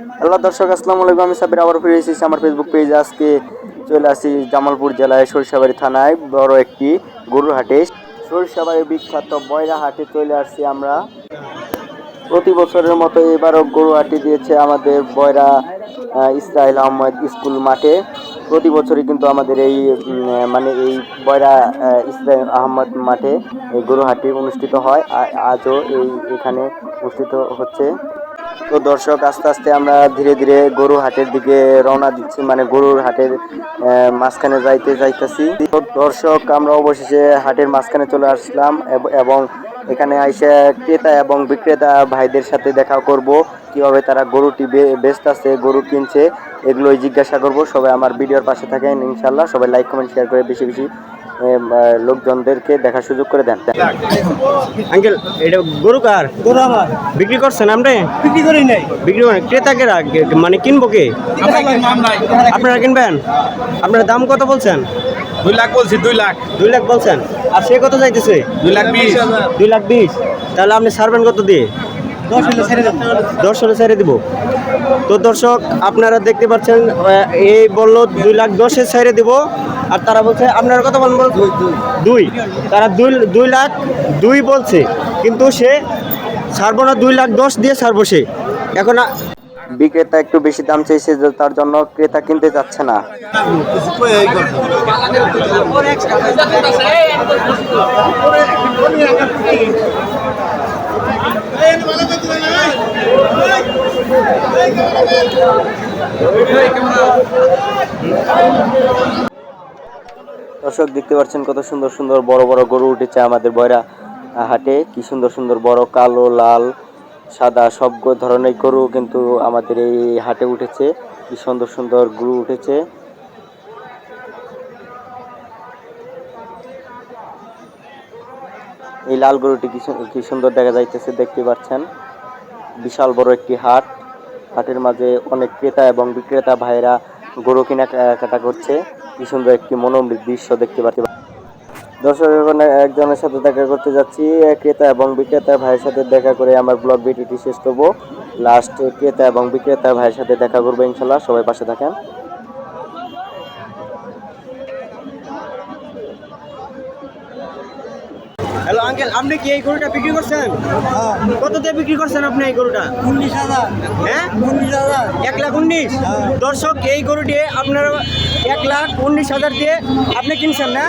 Hello দর্শক, আসসালামু আলাইকুম। আমি সাবির আবার ফিরে এসেছি আমার ফেসবুক পেজে আজকে চলে আসি জামালপুর জেলায় সরিষাবাড়ি থানায়, বড় একটি গরুর হাটে। সরিষাবাড়ির বিখ্যাত বয়রা হাটে চলে আসছি আমরা। প্রতি বছরের মতো এবারও গরু হাটে দিয়েছে আমাদের বয়রা ইসরায়েল আহমদ স্কুল মাঠে। প্রতি বছরই কিন্তু আমাদের এই মানে এই বয়রা ইসরায়েল আহমদ মাঠে এই গরু হাটটি অনুষ্ঠিত হয়। আজও এই এখানে অনুষ্ঠিত হচ্ছে। তো দর্শক, আস্তে আস্তে আমরা ধীরে ধীরে গরু হাটের দিকে রওনা দিচ্ছি মানে গরুর হাটের মাঝখানে যাইতে যাইতেছি। তো দর্শক, আমরা অবশেষে হাটের মাঝখানে চলে আসলাম এবং এখানে আইসে ক্রেতা এবং বিক্রেতা ভাইদের সাথে দেখা করব কীভাবে তারা গরুটি বেচতেছে গরু কিনছে এগুলোই জিজ্ঞাসা করব। সবাই আমার ভিডিওর পাশে থাকেন ইনশাল্লাহ সবাই লাইক কমেন্ট শেয়ার করে বেশি বেশি লোকজনদেরকে দেখার সুযোগ করে দেন। আঙ্কেল এটা গরু কার? গরু আমার। বিক্রি করছেন আপনি? বিক্রি করি নাই। বিক্রি করেন ক্রেতাকে মানে কিনবো কে? আপনারা কিনবেন? আপনার দাম কত বলছেন? দুই লাখ বলছি দুই লাখ। দুই লাখ বলছেন? আর সে কত চাইতেছে? দুই লাখ বিশ। দুই লাখ বিশ। তাহলে আপনি ছাড়বেন কত দিয়ে? দশ হলে ছেড়ে দেবো। তো দর্শক আপনারা দেখতে পাচ্ছেন এই বলল দুই লাখ দশে ছেড়ে দিব। আর তারা বলছে আপনারা কত বলবেন দুই তারা দুই দুই লাখ দুই বলছে। কিন্তু সে ছাড়বো না দুই লাখ দশ দিয়ে ছাড়বো সে। এখন বিক্রেতা একটু বেশি দাম চাইছে যে তার জন্য ক্রেতা কিনতে যাচ্ছে না। দর্শক, দেখতে পাচ্ছেন কত সুন্দর সুন্দর বড় বড় গরু উঠেছে আমাদের বয়রা হাটে। কি সুন্দর সুন্দর বড়, কালো, লাল। সাদা সব ধরনের গরু কিন্তু আমাদের এই হাটে উঠেছে। কি সুন্দর সুন্দর গরু উঠেছে। এই লাল গরুটি কি সুন্দর দেখা যাইতেছে, দেখতে পাচ্ছেন। বিশাল বড় একটি হাট। হাটের মাঝে অনেক ক্রেতা এবং বিক্রেতা ভাইরা গরু কেনা কাটা করছে। কি সুন্দর একটি মনোমৃত দৃশ্য দেখতে পাচ্ছি। দর্শক একজনের সাথে দেখা করতে যাচ্ছি ক্রেতা এবং বিক্রেতা ভাইয়ের সাথে দেখা করে আমার ব্লগ ভিডিওটি শেষ করব। লাস্ট ক্রেতা এবং বিক্রেতা ভাইয়ের সাথে দেখা করব ইনশাল্লাহ, সবাই পাশে থাকেন। হ্যালো আঙ্কেল আপনি কি এই গরুটা বিক্রি করছেন? কত দিয়ে বিক্রি করছেন আপনি এই গরুটা? উনিশ হাজার। হ্যাঁ? উনিশ হাজার। এক লাখ উনিশ? দর্শক এই গরুটি আপনার এক লাখ উনিশ হাজার দিয়ে আপনি কিনছেন না?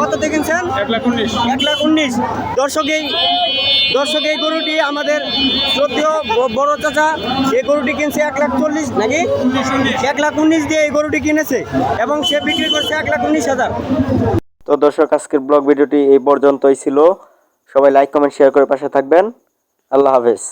কত দিয়ে কিনছেন? এক লাখ উনিশ। এক লাখ উনিশ। দর্শক এই দর্শক এই গরুটি আমাদের শ্রদ্ধেয় বড় চাচা এই গরুটি কিনছে এক লাখ চল্লিশ নাকি? এক লাখ উনিশ দিয়ে এই গরুটি কিনেছে এবং সে বিক্রি করছে এক লাখ উনিশ হাজার। তো দর্শক, আজকের ব্লগ ভিডিওটি এই পর্যন্তই ছিল। সবাই লাইক কমেন্ট শেয়ার করে পাশে থাকবেন। আল্লাহ হাফেজ।